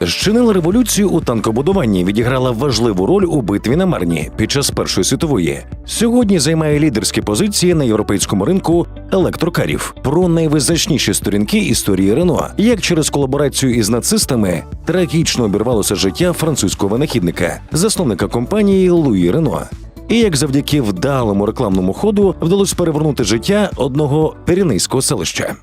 Зчинила революцію у танкобудуванні, відіграла важливу роль у битві на Марні під час Першої світової. Сьогодні займає лідерські позиції на європейському ринку електрокарів. Про найвизначніші сторінки історії Рено, як через колаборацію із нацистами трагічно обірвалося життя французького винахідника, засновника компанії Луї Рено. І як завдяки вдалому рекламному ходу вдалося перевернути життя одного піренейського селища.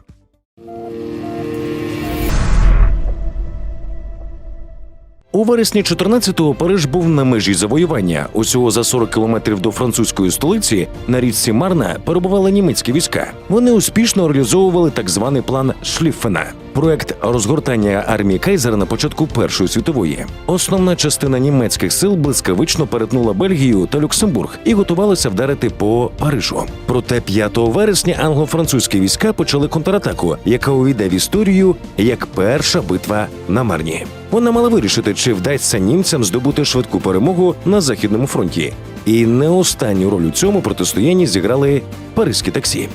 У вересні 14-го Париж був на межі завоювання. Усього за 40 кілометрів до французької столиці на річці Марна перебували німецькі війська. Вони успішно реалізовували так званий план Шліффена. Проект розгортання армії Кайзера на початку Першої світової. Основна частина німецьких сил блискавично перетнула Бельгію та Люксембург і готувалася вдарити по Парижу. Проте 5 вересня англо-французькі війська почали контратаку, яка увійде в історію як перша битва на Марні. Вона мала вирішити, чи вдасться німцям здобути швидку перемогу на західному фронті. І не останню роль у цьому протистоянні зіграли паризькі таксі.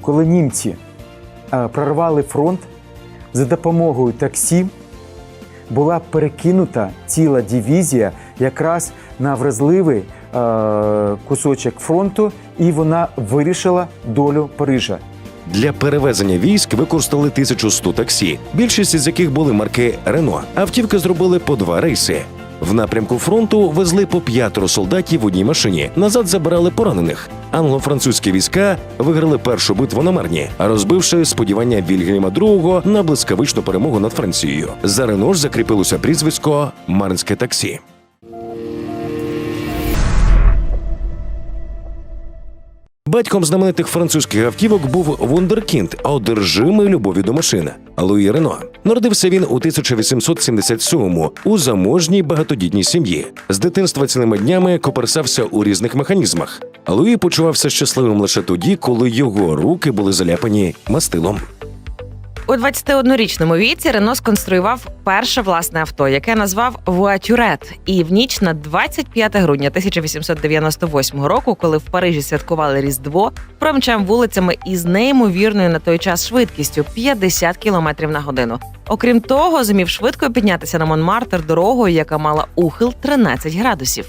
Коли німці е, прорвали фронт за допомогою таксі, була перекинута ціла дивізія якраз на вразливий е, кусочок фронту, і вона вирішила долю Парижа. Для перевезення військ використали 1100 таксі, більшість із яких були марки Рено. Автівки зробили по два рейси. В напрямку фронту везли по п'ятеро солдатів в одній машині. Назад забирали поранених. Англо-французькі війська виграли першу битву на Марні, розбивши сподівання Вільгельма II на блискавичну перемогу над Францією. За Рено ж закріпилося прізвисько Марнське таксі. Батьком знаменитих французьких автівок був Вундеркінд, одержимий любов'ю до машини Луї Рено. Народився він у 1877-му у заможній багатодітній сім'ї. З дитинства цілими днями коперсався у різних механізмах. Луї почувався щасливим лише тоді, коли його руки були заляпані мастилом. У 21-річному віці Рено сконструював перше власне авто, яке назвав Вуатюрет. І в ніч на 25 грудня 1898 року, коли в Парижі святкували Різдво, промчав вулицями із неймовірною на той час швидкістю 50 км на годину. Окрім того, зумів швидко піднятися на Монмартр дорогою, яка мала ухил 13 градусів.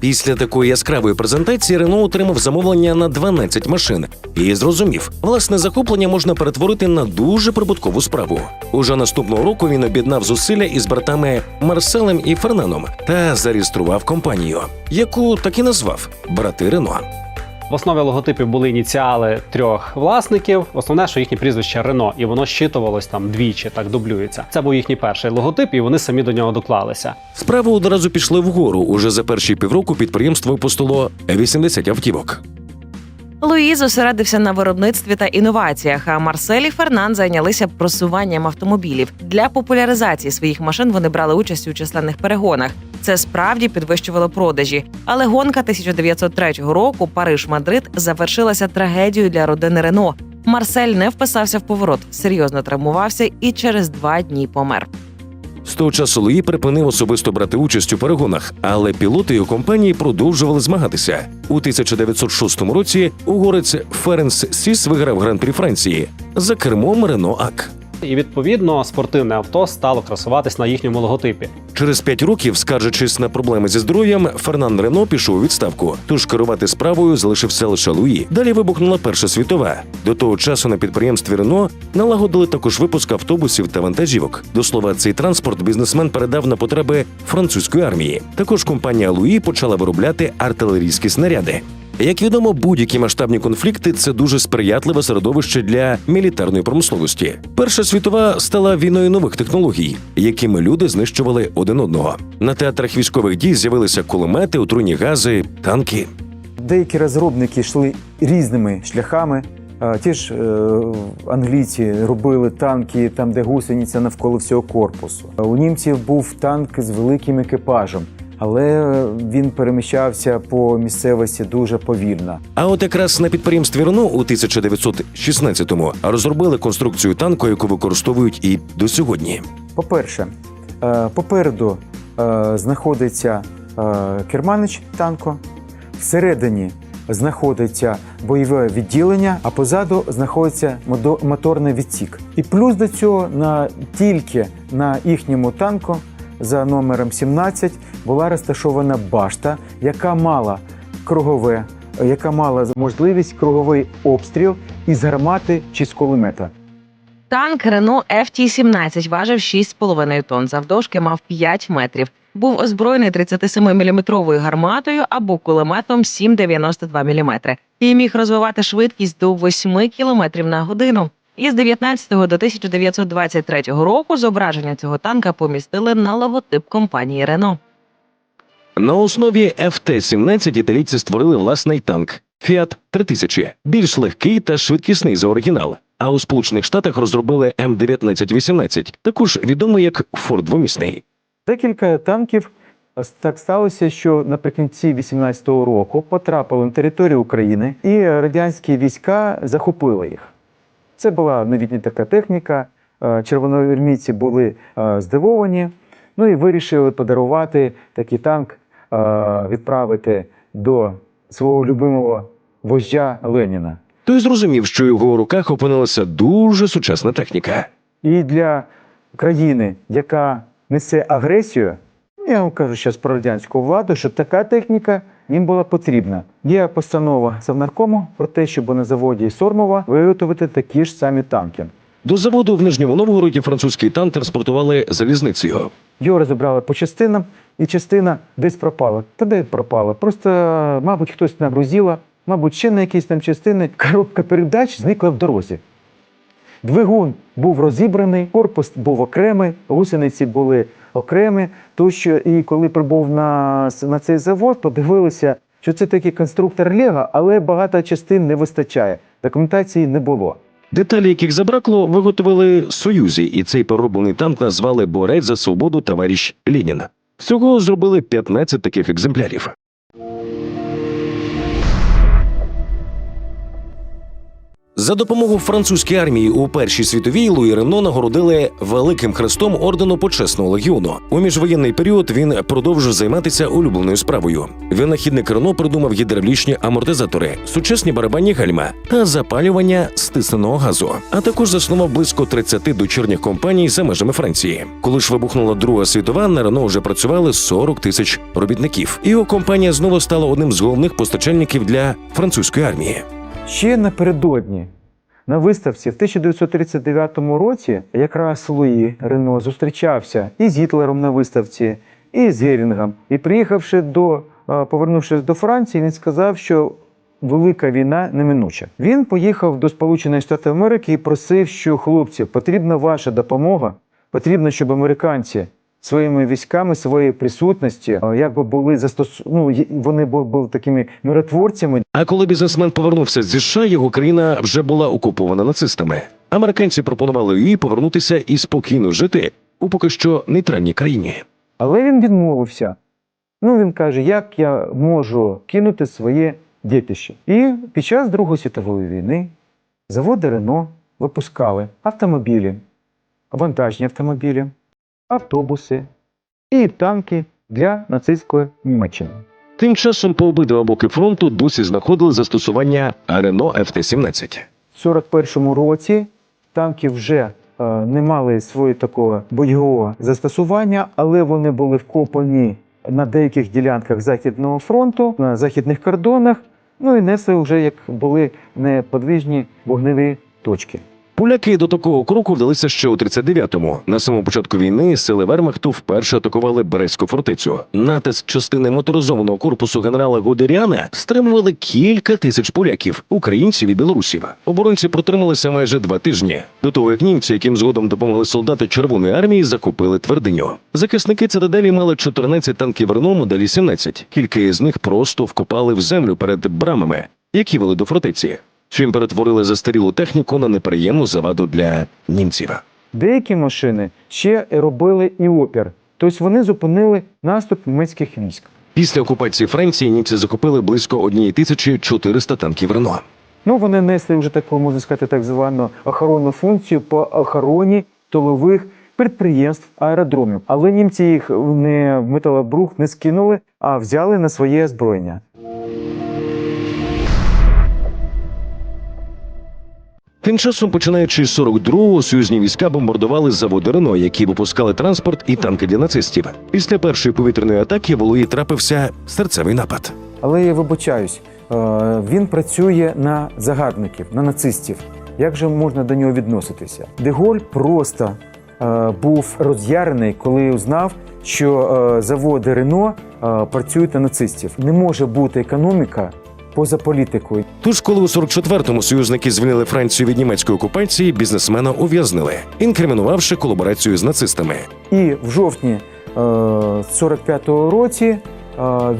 Після такої яскравої презентації Рено отримав замовлення на 12 машин і зрозумів, власне захоплення можна перетворити на дуже прибуткову справу. Уже наступного року він об'єднав зусилля із братами Марселем і Фернаном та зареєстрував компанію, яку так і назвав брати Рено. В основі логотипів були ініціали трьох власників. Основне, що їхнє прізвище Рено, і воно щитувалось там двічі, так дублюється. Це був їхній перший логотип, і вони самі до нього доклалися. Справи одразу пішли вгору. Уже за перші півроку підприємство випустило 80 автівок. Луї зосередився на виробництві та інноваціях. А Марсель Фернан зайнялися просуванням автомобілів. Для популяризації своїх машин вони брали участь у численних перегонах. Це справді підвищувало продажі. Але гонка 1903 року Париж-Мадрид завершилася трагедією для родини Рено. Марсель не вписався в поворот, серйозно травмувався і через два дні помер. З того часу Луї припинив особисто брати участь у перегонах, але пілоти його компанії продовжували змагатися. У 1906 році угорець Ференс Сіс виграв гран-прі Франції за кермом Рено Ак. І відповідно спортивне авто стало красуватись на їхньому логотипі. Через п'ять років, скаржачись на проблеми зі здоров'ям, Фернан Рено пішов у відставку. Тож керувати справою залишився лише Луї. Далі вибухнула Перша світова. До того часу на підприємстві Рено налагодили також випуск автобусів та вантажівок. До слова, цей транспорт бізнесмен передав на потреби французької армії. Також компанія Луї почала виробляти артилерійські снаряди. Як відомо, будь-які масштабні конфлікти це дуже сприятливе середовище для мілітарної промисловості. Перша світова стала війною нових технологій, якими люди знищували один одного. На театрах військових дій з'явилися кулемети, отруйні гази, танки. Деякі розробники йшли різними шляхами. Ті ж е, англійці робили танки там, де гусениця навколо всього корпусу. У німців був танк з великим екіпажем, але він переміщався по місцевості дуже повільно. А от якраз на підприємстві Рено у 1916-му розробили конструкцію танку, яку використовують і до сьогодні. По-перше, е, попереду е, знаходиться е, керманич танку, всередині знаходиться бойове відділення, а позаду знаходиться моторний відсік. І плюс до цього на тільки на їхньому танку за номером 17 була розташована башта, яка мала кругове, яка мала можливість круговий обстріл із гармати чи з кулемета. Танк Рено FT-17 важив 6,5 тонн, завдовжки мав 5 метрів. Був озброєний 37-мм гарматою або кулеметом 7,92 мм і міг розвивати швидкість до 8 км на годину. Із 19 до 1923 року зображення цього танка помістили на логотип компанії Рено. На основі ФТ-17 італійці створили власний танк Fiat 3000, більш легкий та швидкісний за оригінал. А у Сполучених Штатах розробили М1918, також відомий як Форд двомісний. Декілька танків так сталося, що наприкінці 18-го року потрапили на територію України, і радянські війська захопили їх. Це була новітня така техніка. е, Червоноармійці були е, здивовані, ну і вирішили подарувати такий танк, відправити до свого любимого вождя Леніна. Той зрозумів, що в його руках опинилася дуже сучасна техніка. І для країни, яка несе агресію, я вам кажу зараз про радянську владу, що така техніка їм була потрібна. Є постанова Совнаркому про те, щоб на заводі Сормова виготовити такі ж самі танки. До заводу в Нижньому Новгороді французький танк транспортували залізницею. Його розібрали по частинам, і частина десь пропала. Та де пропала? Просто, мабуть, хтось нагрузила, мабуть, ще на якісь там частини. Коробка передач зникла в дорозі. Двигун був розібраний, корпус був окремий, гусениці були окремі. Тощо, і коли прибув на, на цей завод, подивилися, що це такий конструктор Лего, але багато частин не вистачає. Документації не було. Деталі, яких забракло, виготовили Союзі, і цей пороблений танк назвали Борець за свободу товариш Лінін». Всього зробили 15 таких екземплярів. За допомогу французькій армії у Першій світовій Луї Рено нагородили великим хрестом ордену почесного легіону. У міжвоєнний період він продовжив займатися улюбленою справою. Винахідник Рено придумав гідравлічні амортизатори, сучасні барабанні гальма та запалювання стисненого газу. А також заснував близько 30 дочірніх компаній за межами Франції. Коли ж вибухнула Друга світова, на Рено вже працювали 40 тисяч робітників. Його компанія знову стала одним з головних постачальників для французької армії. Ще напередодні на виставці в 1939 році якраз Луї Рено зустрічався і з Гітлером на виставці, і з Герінгом. І приїхавши до, е, повернувшись до Франції, він сказав, що велика війна неминуча. Він поїхав до Сполучених Штатів Америки і просив, що хлопці, потрібна ваша допомога, потрібно, щоб американці. Своїми військами, своєю присутності, е, якби були застос... ну, вони бу- були такими миротворцями, А коли бізнесмен повернувся з США, його країна вже була окупована нацистами. Американці пропонували їй повернутися і спокійно жити у поки що нейтральній країні. Але він відмовився. Ну, він каже, як я можу кинути своє дітище. І під час Другої світової війни заводи Рено випускали автомобілі, вантажні автомобілі, автобуси і танки для нацистської Німеччини. Тим часом по обидва боки фронту досі знаходили застосування Рено ФТ-17. В 41-му році танки вже е, не мали свого такого бойового застосування, але вони були вкопані на деяких ділянках Західного фронту, на західних кордонах, ну і несли вже як були неподвижні вогневі точки. Поляки до такого кроку вдалися ще у 39-му. На самому початку війни сили Вермахту вперше атакували Брестську фортецю. Натиск частини моторизованого корпусу генерала Гудеріана стримували кілька тисяч поляків, українців і білорусів. Оборонці протрималися майже два тижні. До того як німці, яким згодом допомогли солдати Червоної армії, захопили твердиню. Захисники цитаделі мали 14 танків Рено моделі 17. Кілька із них просто вкопали в землю перед брамами, які вели до фортеці. Чим перетворили застарілу техніку на неприємну заваду для німців. Деякі машини ще робили і опір, тобто вони зупинили наступ німецьких військ. Після окупації Франції німці захопили близько 1400 танків Рено. Ну, вони несли вже таку, можна сказати, так звану охоронну функцію по охороні тилових підприємств аеродромів. Але німці їх не в металобрух не скинули, а взяли на своє озброєння. Тим часом, починаючи з 42-го, союзні війська бомбардували заводи Рено, які випускали транспорт і танки для нацистів. Після першої повітряної атаки в Олої трапився серцевий напад. Але я вибачаюсь, е, він працює на загарбників, на нацистів. Як же можна до нього відноситися? Деголь просто е, був роз'ярений, коли узнав, що е, заводи Рено працюють на нацистів. Не може бути економіка поза політикою. Тож, коли у 44-му союзники звільнили Францію від німецької окупації, бізнесмена ув'язнили, інкримінувавши колаборацію з нацистами. І в жовтні е, 45-го році е,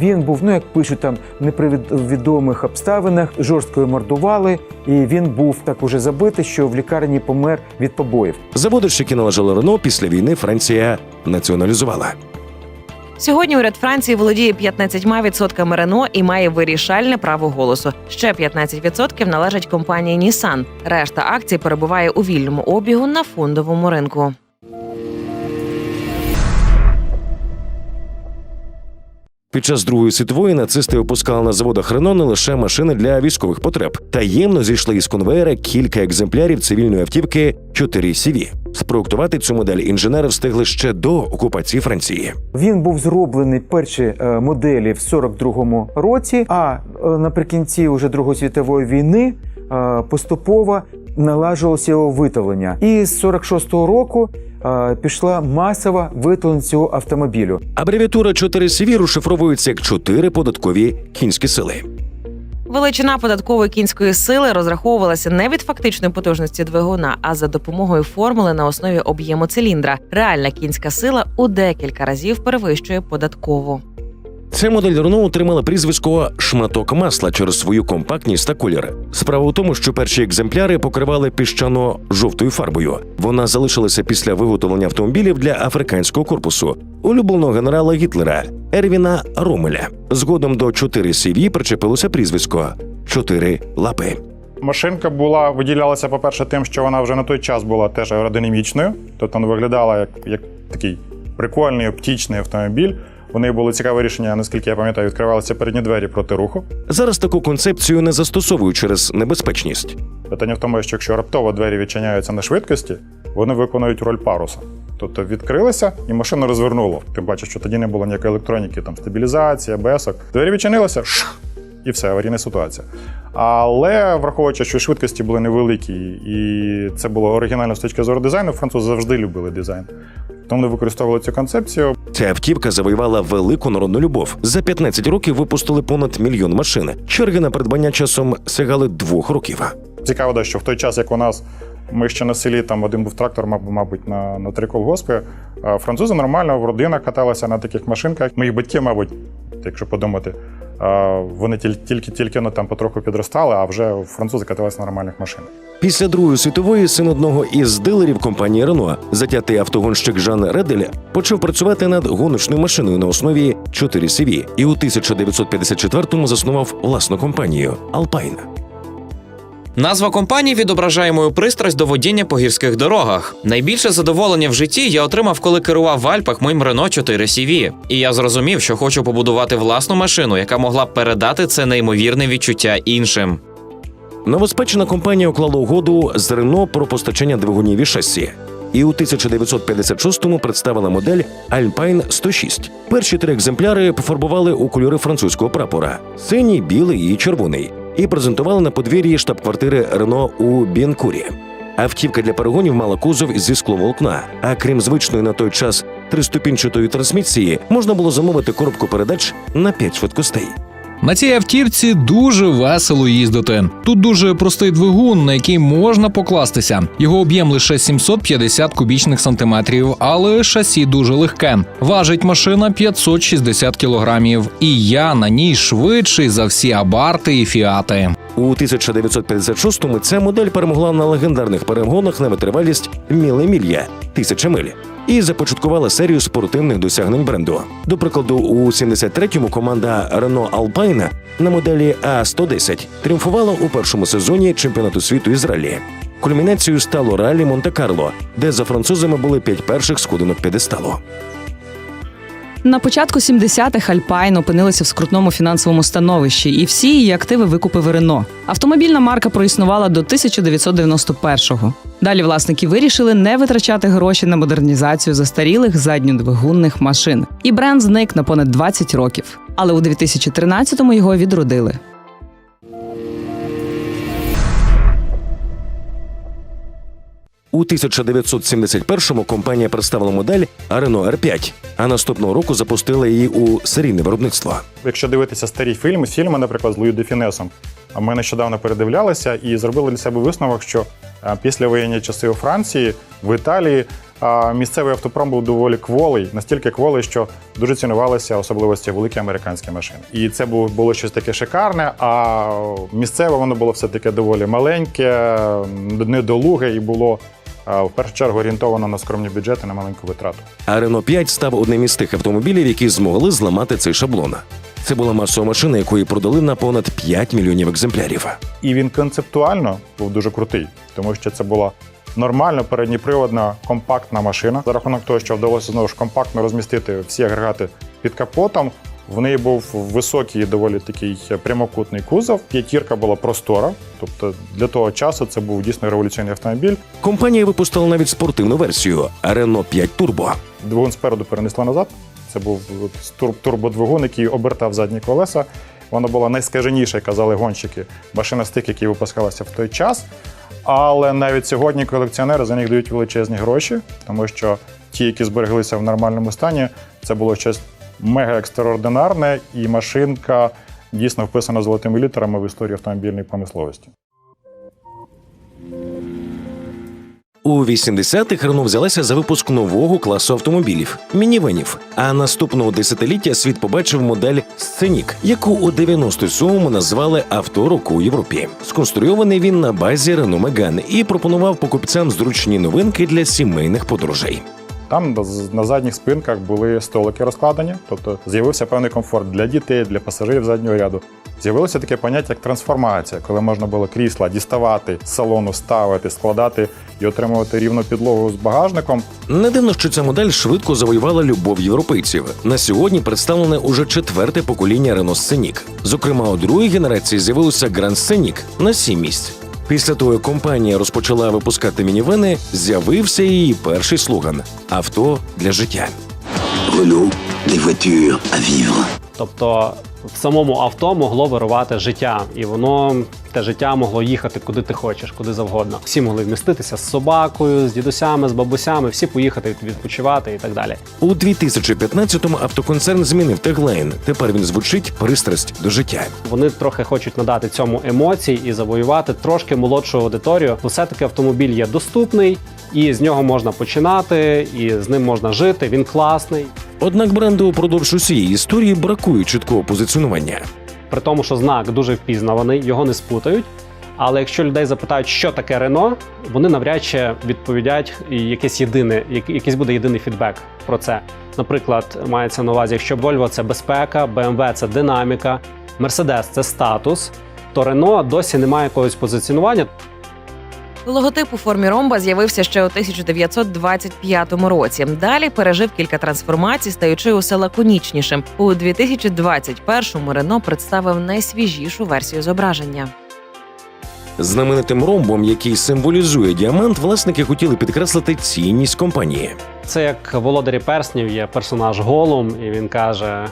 він був, ну як пишуть там, в непривідомих обставинах, жорстко мордували, і він був так уже забитий, що в лікарні помер від побоїв. Заводи, які належали Рено, після війни Франція націоналізувала. Сьогодні уряд Франції володіє 15% Рено і має вирішальне право голосу. Ще 15% належать компанії Nissan. Решта акцій перебуває у вільному обігу на фондовому ринку. Під час Другої світової нацисти випускали на заводах Рено не лише машини для військових потреб. Таємно зійшли із конвейера кілька екземплярів цивільної автівки 4 CV. Спроектувати цю модель інженери встигли ще до окупації Франції. Він був зроблений перші е, моделі в 42-му році, а е, наприкінці уже Другої світової війни е, поступово налажувалося його виготовлення. І з 46-го року е, пішла масова виготовлення цього автомобілю. Абревіатура 4 CV розшифровується як 4 податкові кінські сили. Величина податкової кінської сили розраховувалася не від фактичної потужності двигуна, а за допомогою формули на основі об'єму циліндра. Реальна кінська сила у декілька разів перевищує податкову. Ця модель Рено отримала прізвисько шматок масла через свою компактність та колір. Справа у тому, що перші екземпляри покривали піщано-жовтою фарбою. Вона залишилася після виготовлення автомобілів для африканського корпусу улюбленого генерала Гітлера Ервіна Ромеля. Згодом до 4 CV причепилося прізвисько чотири лапи. Машинка була виділялася, по-перше, тим, що вона вже на той час була теж аеродинамічною, тобто вона виглядала як, як такий прикольний оптичний автомобіль. У неї було цікаве рішення, наскільки я пам'ятаю, відкривалися передні двері проти руху. Зараз таку концепцію не застосовують через небезпечність. Питання в тому, що якщо раптово двері відчиняються на швидкості, вони виконують роль паруса. Тобто відкрилися і машину розвернуло. Тим паче, що тоді не було ніякої електроніки, там стабілізація, бесок. Двері відчинилися, шх, і все, аварійна ситуація. Але враховуючи, що швидкості були невеликі, і це було оригінально з точки зору дизайну, французи завжди любили дизайн. Тому вони використовували цю концепцію. Ця автівка завоювала велику народну любов. За 15 років випустили понад мільйон машин. Черги на придбання часом сягали двох років. Цікаво, да, що в той час, як у нас ми ще на селі, там один був трактор, мабуть, на, на три колгоспи, французи нормально в родинах каталися на таких машинках. Моїх батьків, мабуть, якщо подумати, вони тільки тільки ну, там потроху підростали, а вже французи каталися на нормальних машинах. Після Другої світової син одного із дилерів компанії Рено, затятий автогонщик Жан Редель, почав працювати над гоночною машиною на основі 4 CV і у 1954-му заснував власну компанію Alpine. Назва компанії відображає мою пристрасть до водіння по гірських дорогах. Найбільше задоволення в житті я отримав, коли керував в Альпах моїм Renault 4 CV. І я зрозумів, що хочу побудувати власну машину, яка могла б передати це неймовірне відчуття іншим. Новоспечена компанія уклала угоду з Рено про постачання двигунів і шасі. І у 1956-му представила модель Alpine 106. Перші три екземпляри пофарбували у кольори французького прапора: синій, білий і червоний, і презентували на подвір'ї штаб-квартири Рено у Бінкурі. Автівка для перегонів мала кузов зі скловолокна. А крім звичної на той час триступінчатої трансмісії, можна було замовити коробку передач на 5 швидкостей. На цій автівці дуже весело їздити. Тут дуже простий двигун, на який можна покластися. Його об'єм лише 750 кубічних сантиметрів, але шасі дуже легке. Важить машина 560 кілограмів, і я на ній швидший за всі абарти і фіати. У 1956-му ця модель перемогла на легендарних перегонах на витривалість Міле Мілья тисяча миль і започаткувала серію спортивних досягнень бренду. До прикладу, у 73-му команда Renault Alpine на моделі А110 тріумфувала у першому сезоні чемпіонату світу із ралі. Кульмінацією стало ралі Монте-Карло, де за французами були п'ять перших сходинок п'єдесталу. На початку 70-х Альпайн опинилися в скрутному фінансовому становищі, і всі її активи викупив Рено. Автомобільна марка проіснувала до 1991-го. Далі власники вирішили не витрачати гроші на модернізацію застарілих задньодвигунних машин. І бренд зник на понад 20 років. Але у 2013-му його відродили. У 1971-му компанія представила модель Renault R5, а наступного року запустила її у серійне виробництво. Якщо дивитися старі фільми, фільми, наприклад, з Луї де Фінесом, а ми нещодавно передивлялися і зробили для себе висновок, що е, після воєнні часи у Франції, в Італії місцевий автопром був доволі кволий, настільки кволий, що дуже цінувалися особливості великі американські машини. І це було, щось таке шикарне. А місцеве воно було все таке доволі маленьке, недолуге і було в першу чергу орієнтовано на скромні бюджети на маленьку витрату. А Renault 5 став одним із тих автомобілів, які змогли зламати цей шаблон. Це була масова машина, якої продали на понад 5 мільйонів екземплярів. І він концептуально був дуже крутий, тому що це була нормально передніприводна компактна машина. За рахунок того, що вдалося знову ж компактно розмістити всі агрегати під капотом. В неї був високий, доволі такий прямокутний кузов. П'ятірка була простора, тобто для того часу це був дійсно революційний автомобіль. Компанія випустила навіть спортивну версію Renault 5 Turbo. Двигун спереду перенесла назад. Це був турбодвигун, який обертав задні колеса. Вона була найскаженіша, казали гонщики, машина з тих, які випускалася в той час. Але навіть сьогодні колекціонери за них дають величезні гроші, тому що ті, які збереглися в нормальному стані, це було щось мега екстраординарне, і машинка дійсно вписана золотими літерами в історію автомобільної промисловості. У 80-х Renault взялася за випуск нового класу автомобілів мінівенів. А наступного десятиліття світ побачив модель Сценік, яку у 97-му назвали авто року Європі. Сконструйований він на базі Renault Megane і пропонував покупцям зручні новинки для сімейних подорожей. Там на задніх спинках були столики розкладені, тобто з'явився певний комфорт для дітей, для пасажирів заднього ряду. З'явилося таке поняття, як трансформація, коли можна було крісла діставати з салону, ставити, складати і отримувати рівну підлогу з багажником. Не дивно, що ця модель швидко завоювала любов європейців. На сьогодні представлене уже четверте покоління Renault Scenic. Зокрема, у другій генерації з'явилося Grand Scenic на сім місць. Після того, як компанія розпочала випускати мінівени, з'явився її перший слоган авто для життя. Renault, des voitures à vivre. Тобто в самому авто могло вирувати життя, і воно те життя могло їхати куди ти хочеш, куди завгодно. Всі могли вміститися з собакою, з дідусями, з бабусями, всі поїхати відпочивати і так далі. У 2015-му автоконцерн змінив теглайн. Тепер він звучить пристрасть до життя. Вони трохи хочуть надати цьому емоцій і завоювати трошки молодшу аудиторію. Все-таки автомобіль є доступний, і з нього можна починати, і з ним можна жити. Він класний. Однак бренду упродовж усієї історії бракує чіткого позиціонування. При тому, що знак дуже впізнаваний, його не спутають. Але якщо людей запитають, що таке Рено, вони навряд чи відповідять і якесь єдине, якийсь буде єдиний фідбек про це. Наприклад, мається на увазі, якщо Volvo – це безпека, BMW – це динаміка, Mercedes – це статус, то Рено досі немає якогось позиціонування. Логотип у формі ромба з'явився ще у 1925 році. Далі пережив кілька трансформацій, стаючи усе лаконічнішим. У 2021-му Рено представив найсвіжішу версію зображення. Знаменитим ромбом, який символізує діамант, власники хотіли підкреслити цінність компанії. Це як володарі перснів є персонаж Голум, і він каже: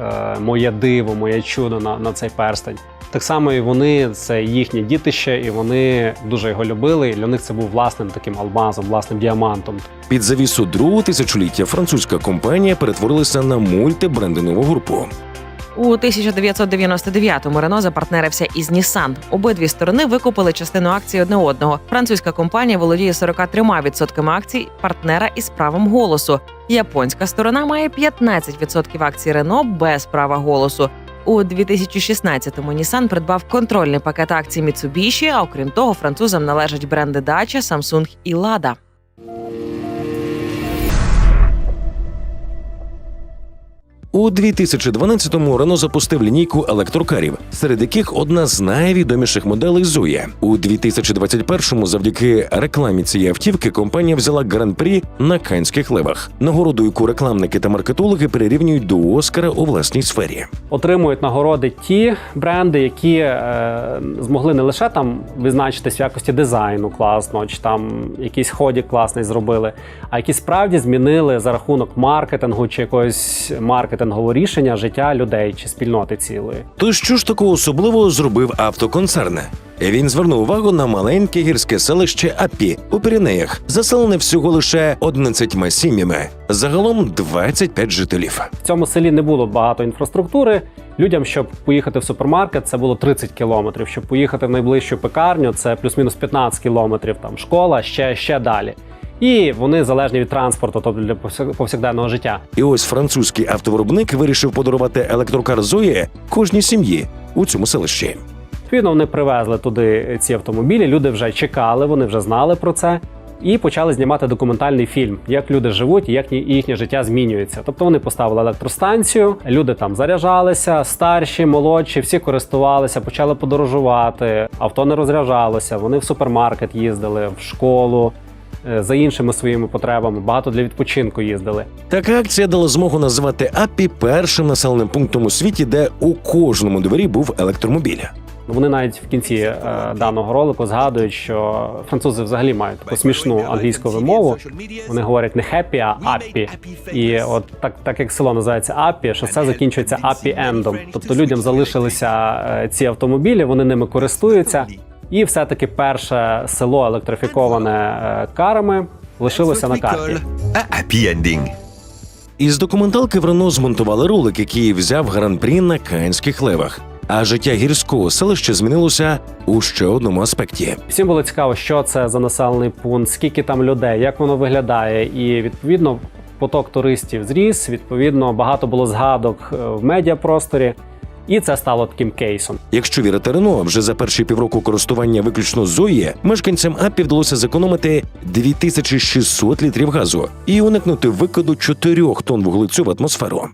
е, Моє диво, моє чудо на, на цей перстень. Так само і вони це їхнє дітище, і вони дуже його любили. І для них це був власним таким алмазом, власним діамантом. Під завісу другого тисячоліття французька компанія перетворилася на мультибрендингову групу. У 1999-му Рено запартнерився із Nissan. Обидві сторони викупили частину акцій одне одного. Французька компанія володіє 43% акцій партнера із правом голосу. Японська сторона має 15% акцій Рено без права голосу. У 2016-му Nissan придбав контрольний пакет акцій Mitsubishi, а окрім того, французам належать бренди Dacia, Samsung і Lada. У 2012-му Рено запустив лінійку електрокарів, серед яких одна з найвідоміших моделей Зоя. У 2021-му завдяки рекламі цієї автівки компанія взяла гран-прі на канських левах, нагороду, яку рекламники та маркетологи прирівнюють до Оскара у власній сфері. отримують нагороди ті бренди, які е, змогли не лише там визначитись в якості дизайну класного, чи там якийсь ході класний зробили, а які справді змінили за рахунок маркетингу чи якогось маркетингового рішення життя людей чи спільноти цілої. То що ж такого особливого зробив автоконцерн? Він звернув увагу на маленьке гірське селище Аппі у Піренеях, заселене всього лише 11 сім'ями, загалом 25 жителів. В цьому селі не було багато інфраструктури. Людям, щоб поїхати в супермаркет, це було 30 кілометрів. Щоб поїхати в найближчу пекарню, це плюс-мінус 15 кілометрів. Там школа, ще, ще далі. І вони залежні від транспорту, тобто для повсяк- повсякденного життя. І ось французький автовиробник вирішив подарувати електрокар Зої кожній сім'ї у цьому селищі. Відповідно, вони привезли туди ці автомобілі. Люди вже чекали, вони вже знали про це. І почали знімати документальний фільм, як люди живуть і як їхнє життя змінюється. Тобто вони поставили електростанцію, люди там заряджалися, старші, молодші, всі користувалися, почали подорожувати. Авто не розряджалося. Вони в супермаркет їздили, в школу за іншими своїми потребами. Багато для відпочинку їздили. Така акція дала змогу назвати Аппі першим населеним пунктом у світі, де у кожному дворі був електромобіль. Ну, Вони навіть в кінці е, даного ролику згадують, що французи взагалі мають таку смішну англійську вимову. Вони говорять не happy, а аппі. І от так, так як село називається аппі, що це закінчується аппі ендом. Тобто людям залишилися е, ці автомобілі, вони ними користуються. І все-таки перше село електрифіковане е, карами лишилося на карті. Ending. Із документалки в Рено змонтували ролик, який взяв гран-прі на Каїнських левах. А життя гірського селища змінилося у ще одному аспекті. Всім було цікаво, що це за населений пункт, скільки там людей, як воно виглядає, і відповідно поток туристів зріс. Відповідно, багато було згадок е, в медіапросторі, і це стало таким кейсом. Якщо вірити Рено, вже за перші півроку користування виключно Зої, мешканцям Аппі вдалося зекономити 2600 літрів газу і уникнути викиду 4 тонн вуглецю в атмосферу.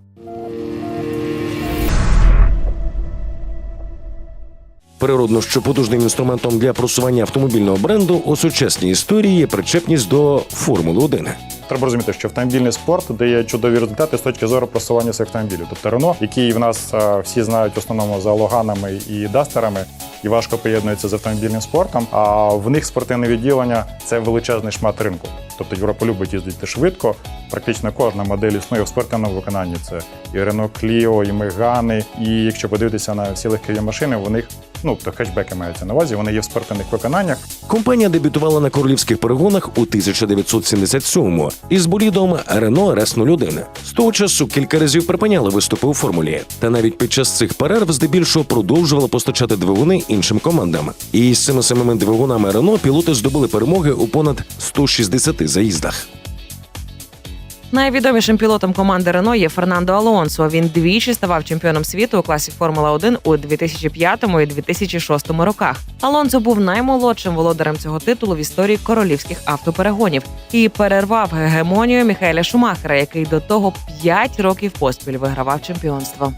Природно, що потужним інструментом для просування автомобільного бренду у сучасній історії є причепність до Формули 1. Треба розуміти, що автомобільний спорт дає чудові результати з точки зору просування цих автомобілів. Тобто Рено, який в нас всі знають в основному за логанами і дастерами, і важко поєднується з автомобільним спортом. А в них спортивне відділення це величезний шмат ринку. Тобто Європа любить їздити швидко. Практично кожна модель існує в спортивному виконанні. Це і Renault Clio, і Megane. І якщо подивитися на всі легкі машини, у них ну то хетчбеки маються на увазі. Вони є в спортивних виконаннях. Компанія дебютувала на королівських перегонах у 1977-му із болідом Renault RS 01. З того часу кілька разів припиняли виступи у формулі, та навіть під час цих перерв здебільшого продовжували постачати двигуни іншим командам. І з цими самими двигунами Renault пілоти здобули перемоги у понад 160 заїздах. Найвідомішим пілотом команди Рено є Фернандо Алонсо. Він двічі ставав чемпіоном світу у класі Формула 1 у 2005 і 2006 роках. Алонсо був наймолодшим володарем цього титулу в історії королівських автоперегонів і перервав гегемонію Міхаеля Шумахера, який до того 5 років поспіль вигравав чемпіонство.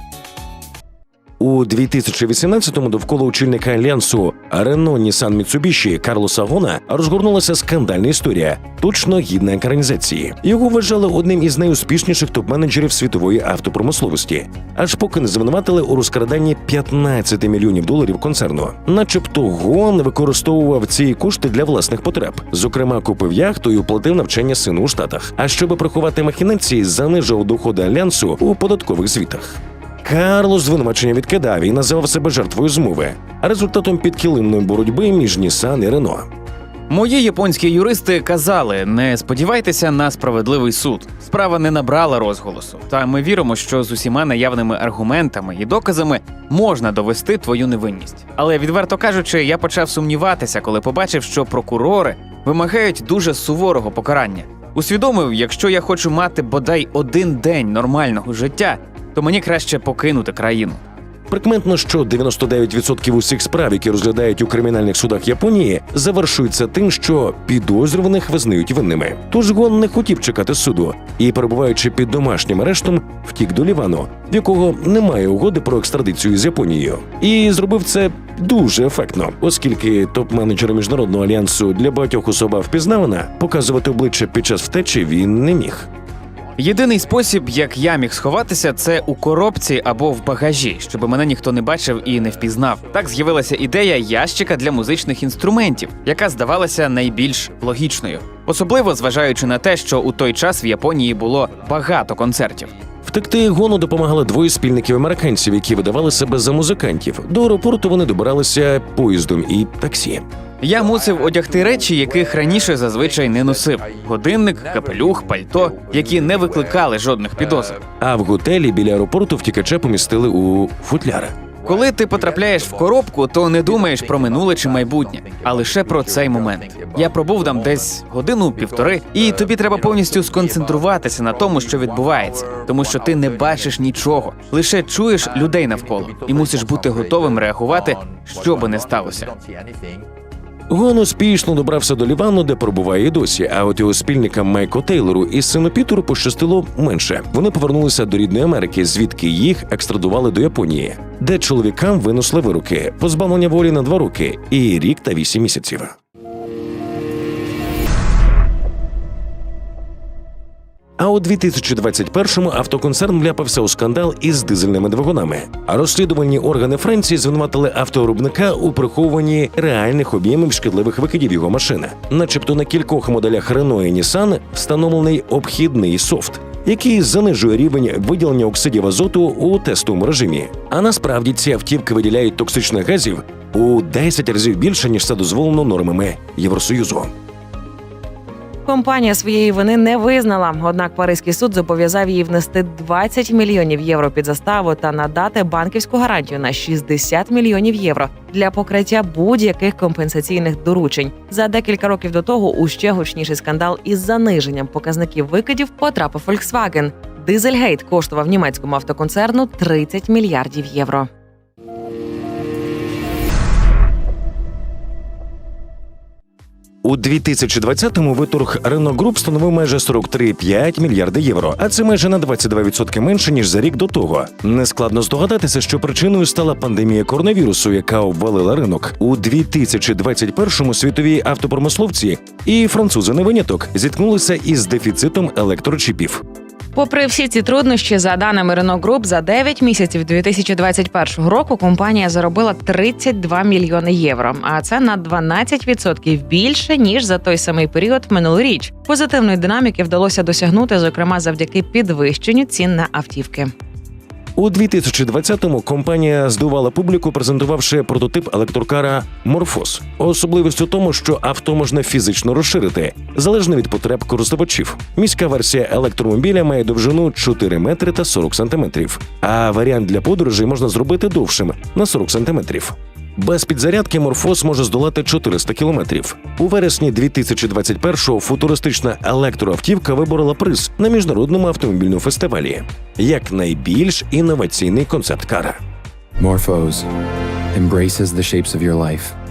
У 2018-му довкола очільника альянсу Renault Nissan Mitsubishi Карлоса Гона розгорнулася скандальна історія, точно гідна екранізації. Його вважали одним із найуспішніших топ-менеджерів світової автопромисловості, аж поки не звинуватили у розкраданні 15 мільйонів доларів концерну. Начебто Гон використовував ці кошти для власних потреб. Зокрема, купив яхту і оплатив навчання сину у штатах. А щоб приховати махінації, занижував доходи альянсу у податкових звітах. Карлос звинувачення відкидав і називав себе жертвою змови, результатом підкилимної боротьби між Нісан і Рено. Мої японські юристи казали: не сподівайтеся на справедливий суд. Справа не набрала розголосу. Та ми віримо, що з усіма наявними аргументами і доказами можна довести твою невинність. Але відверто кажучи, я почав сумніватися, коли побачив, що прокурори вимагають дуже суворого покарання. Усвідомив, якщо я хочу мати бодай один день нормального життя, то мені краще покинути країну. Прикметно, що 99% усіх справ, які розглядають у кримінальних судах Японії, завершуються тим, що підозрюваних визнають винними. Тож Гон не хотів чекати суду і, перебуваючи під домашнім арештом, втік до Лівану, в якого немає угоди про екстрадицію з Японією, і зробив це дуже ефектно, оскільки топ-менеджери міжнародного альянсу для багатьох особа впізнавана, показувати обличчя під час втечі він не міг. Єдиний спосіб, як я міг сховатися, це у коробці або в багажі, щоб мене ніхто не бачив і не впізнав. Так з'явилася ідея ящика для музичних інструментів, яка здавалася найбільш логічною, особливо зважаючи на те, що у той час в Японії було багато концертів. Втекти гону допомагали двоє спільників американців, які видавали себе за музикантів. До аеропорту вони добиралися поїздом і таксі. Я мусив одягти речі, яких раніше зазвичай не носив: годинник, капелюх, пальто, які не викликали жодних підозр. А в готелі біля аеропорту втікача помістили у футляри. Коли ти потрапляєш в коробку, то не думаєш про минуле чи майбутнє, а лише про цей момент. Я пробув там десь годину-півтори, і тобі треба повністю сконцентруватися на тому, що відбувається, тому що ти не бачиш нічого, лише чуєш людей навколо і мусиш бути готовим реагувати, що би не сталося. Гон успішно добрався до Лівану, де пробуває досі. А от його спільникам Майку Тейлору і сину Пітеру пощастило менше. Вони повернулися до рідної Америки, звідки їх екстрадували до Японії, де чоловікам винесли вироки, позбавлення волі на два роки і рік та вісім місяців. А у 2021-му автоконцерн вляпався у скандал із дизельними двигунами. А розслідувальні органи Франції звинуватили автовиробника у приховуванні реальних об'ємів шкідливих викидів його машини, начебто на кількох моделях Renault і Nissan встановлений обхідний софт. Який занижує рівень виділення оксидів азоту у тестовому режимі. А насправді ці автівки виділяють токсичних газів у 10 разів більше ніж це дозволено нормами Євросоюзу. Компанія своєї вини не визнала. Однак Паризький суд зобов'язав її внести 20 мільйонів євро під заставу та надати банківську гарантію на 60 мільйонів євро для покриття будь-яких компенсаційних доручень. За декілька років до того у ще гучніший скандал із заниженням показників викидів потрапив Volkswagen. Дизельгейт коштував німецькому автоконцерну 30 мільярдів євро. У 2020-му виторг Renault Group становив майже 43,5 мільярди євро, а це майже на 22% менше ніж за рік до того. Нескладно здогадатися, що причиною стала пандемія коронавірусу, яка обвалила ринок. У 2021-му світові автопромисловці і французи не виняток зіткнулися із дефіцитом електрочіпів. Попри всі ці труднощі, за даними Renault Group, за 9 місяців 2021 року компанія заробила 32 мільйони євро. А це на 12% більше ніж за той самий період минулоріч. Позитивної динаміки вдалося досягнути, зокрема завдяки підвищенню цін на автівки. У 2020-му компанія здувала публіку, презентувавши прототип електрокара Морфос. Особливість у тому, що авто можна фізично розширити залежно від потреб користувачів. Міська версія електромобіля має довжину 4 метри та 40 сантиметрів, а варіант для подорожей можна зробити довшим на 40 сантиметрів. Без підзарядки Морфос може здолати 400 кілометрів. У вересні 2021-го футуристична електроавтівка виборола приз на міжнародному автомобільному фестивалі як найбільш інноваційний концепт кара. Morphose embraces the shapes of your life